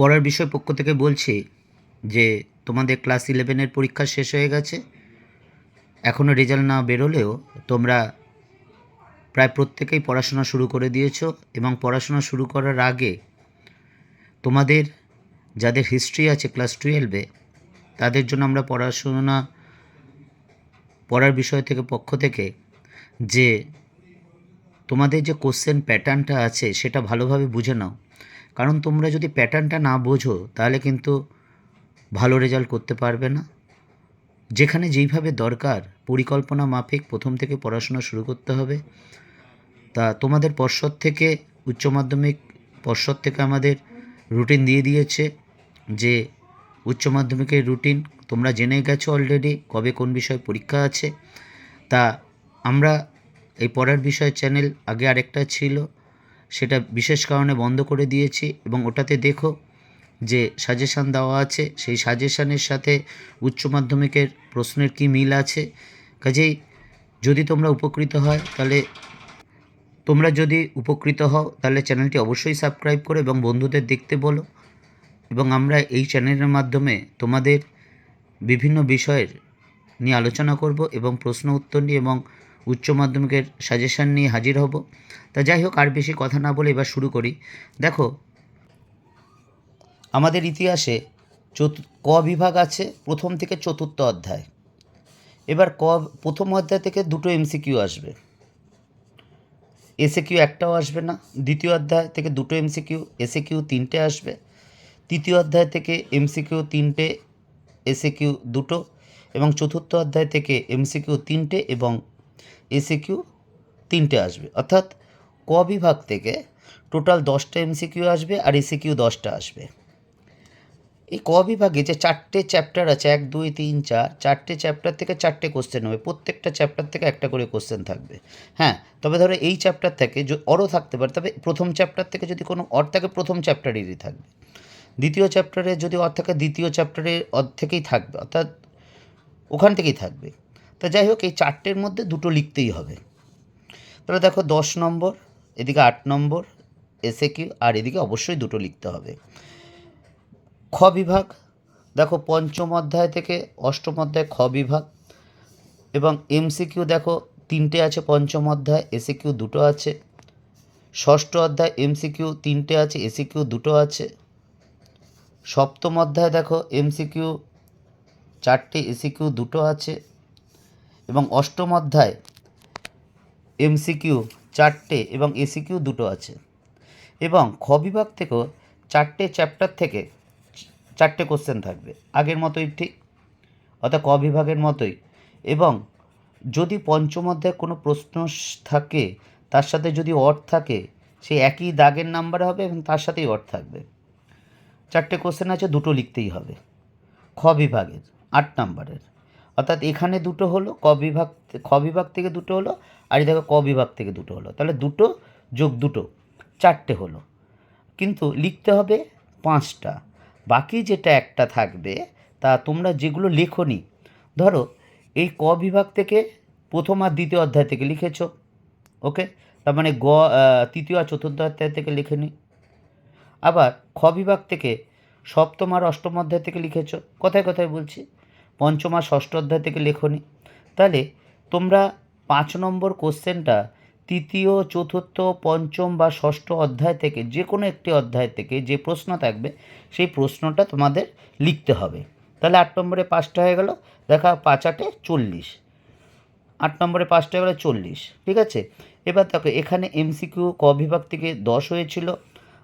পড়ার বিষয় পক্ষ থেকে বলছি যে তোমাদের ক্লাস ইলেভেনের পরীক্ষা শেষ হয়ে গেছে এখনও রেজাল্ট না বেরোলেও তোমরা প্রায় প্রত্যেকেই পড়াশোনা শুরু করে দিয়েছ এবং পড়াশোনা শুরু করার আগে তোমাদের যাদের হিস্ট্রি আছে ক্লাস টুয়েলভে তাদের জন্য আমরা পড়াশোনা, পড়ার বিষয় থেকে পক্ষ থেকে যে তোমাদের যে কোশ্চেন প্যাটার্নটা আছে সেটা ভালোভাবে বুঝে নাও। কারণ তোমরা যদি প্যাটার্নটা না বোঝো, তাহলে কিন্তু ভালো রেজাল্ট করতে পারবে না। যেখানে যেইভাবে দরকার, পরিকল্পনা মাফিক প্রথম থেকে পড়াশোনা শুরু করতে হবে। তা তোমাদের পর্ষদ থেকে, উচ্চ মাধ্যমিক পর্ষদ থেকে আমাদের রুটিন দিয়ে দিয়েছে যে, উচ্চ মাধ্যমিকের রুটিন তোমরা জেনে গেছো অলরেডি কবে কোন বিষয়ে পরীক্ষা আছে। তা আমরা এই পড়ার বিষয় চ্যানেল আগে আরেকটা ছিল। সেটা বিশেষ কারণে বন্ধ করে দিয়েছি এবং ওটাতে দেখো যে সাজেশান দেওয়া আছে। সেই সাজেশানের সাথে উচ্চ মাধ্যমিকের প্রশ্নের কি মিল আছে? কাজেই যদি তোমরা উপকৃত হয়, তাহলে তোমরা যদি উপকৃত হও, তাহলে চ্যানেলটি অবশ্যই সাবস্ক্রাইব করো এবং বন্ধুদের দেখতে বলো। এবং আমরা এই চ্যানেলের মাধ্যমে তোমাদের বিভিন্ন বিষয়ের নিয়ে আলোচনা করব এবং প্রশ্ন উত্তর নিয়ে এবং উচ্চ মাধ্যমিকের সাজেশান নিয়ে হাজির হব। তা যাই হোক, আর বেশি কথা না বলে এবার শুরু করি। দেখো, আমাদের ইতিহাসে চতু ক বিভাগ আছে, প্রথম থেকে চতুর্থ অধ্যায়। এবার ক, প্রথম অধ্যায় থেকে দুটো এমসিকিউ আসবে। এসে কিউ একটাও আসবে না, দ্বিতীয় অধ্যায় থেকে দুটো এমসিকিউ এসে কিউ তিনটে আসবে। তৃতীয় অধ্যায় থেকে এমসিকিউ তিনটে এসে কিউ দুটো এবং চতুর্থ অধ্যায় থেকে এমসিকিউ তিনটে এবং এসে কিউ তিনটে আসবে। অর্থাৎ ক বিভাগ থেকে টোটাল দশটা এমসিকিউ আসবে আর এসে কিউ দশটা আসবে। এই ক বিভাগে যে চারটে চ্যাপ্টার আছে, এক, দুই, তিন, চার, চারটে চ্যাপ্টার থেকে চারটে কোশ্চেন হবে। প্রত্যেকটা চ্যাপ্টার থেকে একটা করে কোশ্চেন থাকবে। হ্যাঁ তবে ধরো এই চ্যাপ্টার থেকে অরও থাকতে পারে, তবে প্রথম চ্যাপ্টার থেকে যদি কোনো অর থাকে প্রথম চ্যাপ্টারেরই থাকবে। দ্বিতীয় চ্যাপ্টারে যদি অর থাকে দ্বিতীয় চ্যাপ্টারের অর থেকেই থাকবে, অর্থাৎ ওখান থেকেই থাকবে। তা যাই হোক, এই চারটের মধ্যে দুটো লিখতেই হবে। তাহলে দেখো, দশ নম্বর, এদিকে আট নম্বর এসে কিউ আর এদিকে অবশ্যই দুটো লিখতে হবে। খ বিভাগ, দেখো পঞ্চম অধ্যায় থেকে অষ্টম অধ্যায় খ বিভাগ, এবং এমসিকিউ দেখো তিনটে আছে পঞ্চম অধ্যায় এসে কিউ দুটো আছে। ষষ্ঠ অধ্যায় এমসিকিউ তিনটে আছে এসি কিউ দুটো আছে। সপ্তম অধ্যায় দেখো এমসিকিউ চারটে এসি কিউ দুটো আছে। এবং অষ্টম অধ্যায়, এমসিকিউ চারটে এবং এসিকিউ দুটো আছে। এবং খ বিভাগ থেকেও চারটে চ্যাপ্টার থেকে চারটে কোশ্চেন থাকবে, আগের মতোই ঠিক, অর্থাৎ ক বিভাগের মতোই। এবং যদি পঞ্চম অধ্যায়ে কোনো প্রশ্ন থাকে, তার সাথে যদি অর থাকে, সেই একই দাগের নাম্বার হবে এবং তার সাথেই অর থাকবে। চারটে কোশ্চেন আছে, দুটো লিখতেই হবে, খ বিভাগের, আট নাম্বারের। অর্থাৎ এখানে দুটো হলো, ক বিভাগ, খ বিভাগ থেকে দুটো হলো, আর দেখো ক বিভাগ থেকে দুটো হলো। তাহলে দুটো যোগ দুটো, চারটে হলো। কিন্তু লিখতে হবে পাঁচটা। বাকি যেটা একটা থাকবে, তা তোমরা যেগুলো লেখনি, ধরো এই ক বিভাগ থেকে প্রথম আর দ্বিতীয় অধ্যায় থেকে লিখেছো, ওকে? তার মানে গ তৃতীয় আর চতুর্থ অধ্যায় থেকে লিখে নি আবার খ বিভাগ থেকে সপ্তম আর অষ্টম অধ্যায় থেকে লিখেছ, কথায় কথায় বলছি। পঞ্চম আর ষষ্ঠ অধ্যায় থেকে লেখনি তাহলে তোমরা পাঁচ নম্বর কোশ্চেনটা তৃতীয়, চতুর্থ, পঞ্চম বা ষষ্ঠ অধ্যায় থেকে যে কোনো একটি অধ্যায় থেকে যে প্রশ্ন থাকবে, সেই প্রশ্নটা তোমাদের লিখতে হবে। তাহলে আট নম্বরে পাঁচটা হয়ে গেল, দেখা পাঁচ আটে চল্লিশ। আট নম্বরে পাঁচটা হয়ে গেলো চল্লিশ, ঠিক আছে? এবার দেখো, এখানে এমসিকিউ ক বিভাগ থেকে দশ হয়েছিল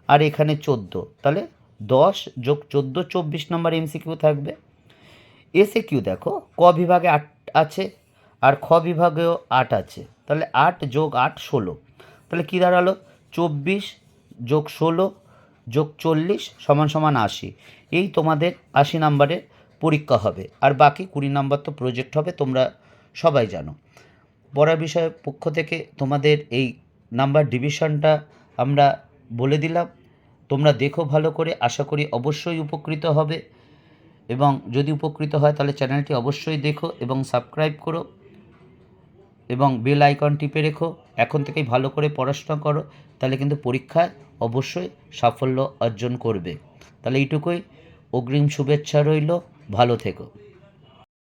আর এখানে চোদ্দ। তাহলে দশ যোগ চোদ্দ, চব্বিশ নম্বর এমসিকিউ থাকবে। এসে কিউ দেখো, ক বিভাগে আট আছে আর খ বিভাগেও আট আছে। তাহলে আট যোগ আট ষোলো। তাহলে কী দাঁড়াল? চব্বিশ যোগ ষোলো যোগ চল্লিশ সমান সমান আশি। এই তোমাদের আশি নাম্বারের পরীক্ষা হবে। আর বাকি কুড়ি নাম্বার তো প্রজেক্ট হবে, তোমরা সবাই জানো। পড়ার বিষয়ের পক্ষ থেকে তোমাদের এই নাম্বার ডিভিশনটা আমরা বলে দিলাম। তোমরা দেখো ভালো করে, আশা করি অবশ্যই উপকৃত হবে। এবং যদি উপকৃত হয় তাহলে চ্যানেলটি অবশ্যই দেখো এবং সাবস্ক্রাইব করো এবং বেল আইকন টিপে রেখো। এখন থেকেই ভালো করে পড়াশোনা করো, তাহলে কিন্তু পরীক্ষায় অবশ্যই সাফল্য অর্জন করবে। তাহলে এইটুকুই। অগ্রিম শুভেচ্ছা রইল। ভালো থেকো।